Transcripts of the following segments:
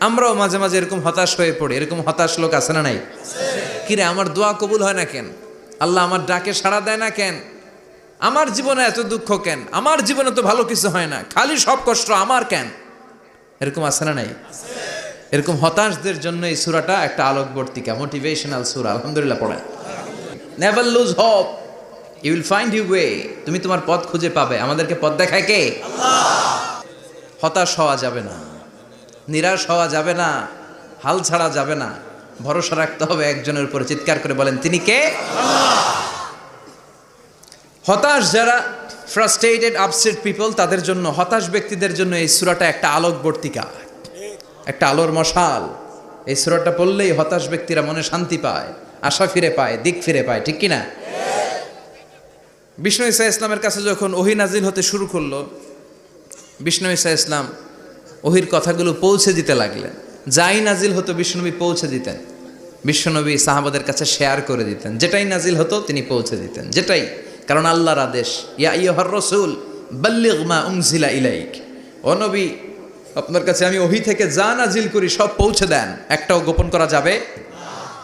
আমরাও মাঝে মাঝে এরকম হতাশ হয়ে পড়ি। এরকম হতাশ লোক আছে না নাই? কিরে আমার দোয়া কবুল হয় না কেন? আল্লাহ আমার ডাকে সাড়া দেয় না কেন? আমার জীবনে এত দুঃখ কেন? আমার জীবনে তো ভালো কিছু হয় না। খালি সব কষ্ট আমার কেন? এরকম আছে না নাই? এরকম হতাশদের জন্য এই সুরাটা একটা আলোকবর্তিকা মোটিভেশনাল সুরা। আলহামদুলিল্লাহ, পড়েন। Never lose hope you will find you way তুমি তোমার পথ খুঁজে পাবে। আমাদেরকে পথ দেখায় কে? হতাশ হওয়া যাবে না। নিরাশ হওয়া যাবে না, হাল ছাড়া যাবে না। ভরসা রাখতে হবে একজনের উপরে, চিৎকার করে বলেন, তিনি কে? হতাশ যারা ফ্রাস্ট্রেটেড আপসেট পিপল তাদের জন্য, হতাশ ব্যক্তিদের জন্য এই সুরাটা একটা আলোকবর্তিকা একটা আলোর মশাল। এই সুরাটা পড়লেই হতাশ ব্যক্তিরা মনে শান্তি পায়, আশা ফিরে পায়, দিক ফিরে পায়, ঠিক কিনা? বিষ্ণু ইসা ইসলামের কাছে যখন ওহি নাজিল হতে শুরু করল, বিষ্ণু ইসা ইসলাম ওহির কথাগুলো পৌঁছে দিতে লাগলেন। যাই নাজিল হতো বিষ্ণুনবী পৌঁছে দিতেন। বিশ্বনবী সাহাবাদের কাছে শেয়ার করে দিতেন। যেটাই নাজিল হতো, তিনি পৌঁছে দিতেন। যেটাই। কারণ আল্লাহর আদেশ, ইয়া ইয়হর রসুল, বাল্লিগ মা উংজিলা ইলাইক। ও নবী, আপনার কাছে আমি ওহি থেকে যা নাজিল করি, সব পৌঁছে দেন। একটাও গোপন করা যাবে?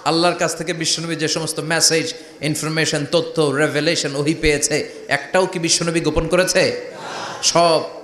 আল্লাহর কাছ থেকে বিশ্বনবী যে সমস্ত মেসেজ ইনফরমেশন তথ্য রেভেলেশন ওহি পেয়েছে, একটাও কি বিশ্বনবী গোপন করেছে? সব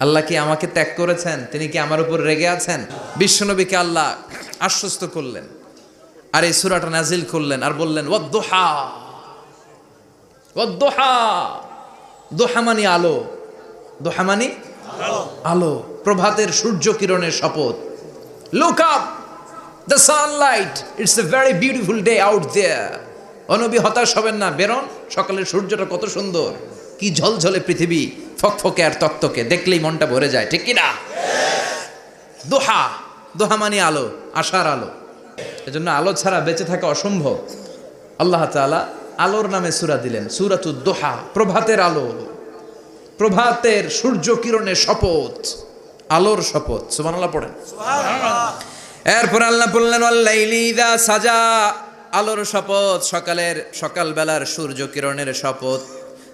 আল্লাহ কি আমাকে ত্যাগ করেছেন? তিনি কি আমার উপর রেগে আছেন? বিশ্বনবীকে আল্লাহ আশ্বস্ত করলেন। আর এই সুরাটা নাজিল করলেন আর বললেন ওদ্দোহা ওদ্দোহা দোহা মানি আলো। দোহা মানি আলো। প্রভাতের সূর্য কিরণের শপথ। Look up the sunlight it's a very beautiful day out there অনবী হতাশ হবেন না, বেরন। সকালের সূর্যটা কত সুন্দর। কি ঝলঝলে পৃথিবী ফকফকে আর তক্তকে দেখলেই মনটা ভরে যায় ঠিক কি না দোহা দোহা মানে আলো আশার আলো। এজন্য আলো ছাড়া বেঁচে থাকা অসম্ভব। আল্লাহ তাআলা আলোর নামে সুরা দিলেন সুরাতু দোহা প্রভাতের আলো। প্রভাতের সূর্য কিরণের শপথ আলোর শপথ। সুবহানাল্লাহ পড়েন। এরপর আল্লাহ বললেন সাজা। আলোর শপথ সকালের সকালবেলার সূর্য কিরণের শপথ।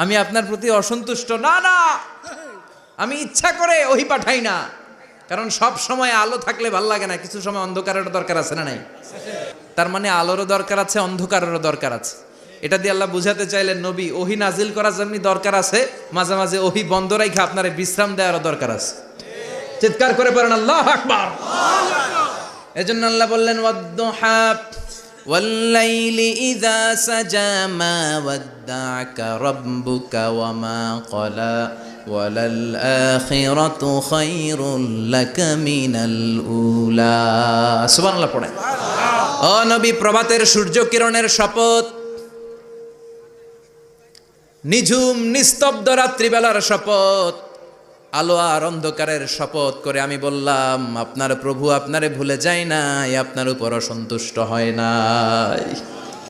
আমি আপনার প্রতি অসন্তুষ্ট। না না। আমি ইচ্ছা করে ওহি পাঠাই না। কারণ সব সময় আলো থাকলে ভালো লাগে না। কিছু সময় অন্ধকারেরও দরকার আছে না নাই? তার মানে আলোরও দরকার আছে অন্ধকারেরও দরকার আছে। এটা দিয়ে আল্লাহ বুঝাতে চাইলেন নবী ওহি নাজিল করার জন্য দরকার আছে। মাঝে মাঝে ওহি বন্ধ রাইখা আপনার বিশ্রাম দেওয়ারও দরকার আছে। চিৎকার করে পারেন আল্লাহ আকবার। এজন্য আল্লাহ বললেন ওয়াদ্দুহা والليل إذا سجى ما ودعك ربك وما قلى وللآخرة خير لك من الأولى سبحان الله পড়েন ও নবী প্রভাতের সূর্য কিরণের শপথ নিঝুম নিস্তব্ধ রাত্রিবেলার শপথ আলো আর অন্ধকারের শপথ করে আমি বললাম, আপনার প্রভু আপনারে ভুলে যায় নাই, আপনার উপর অসন্তুষ্ট হয় নাই।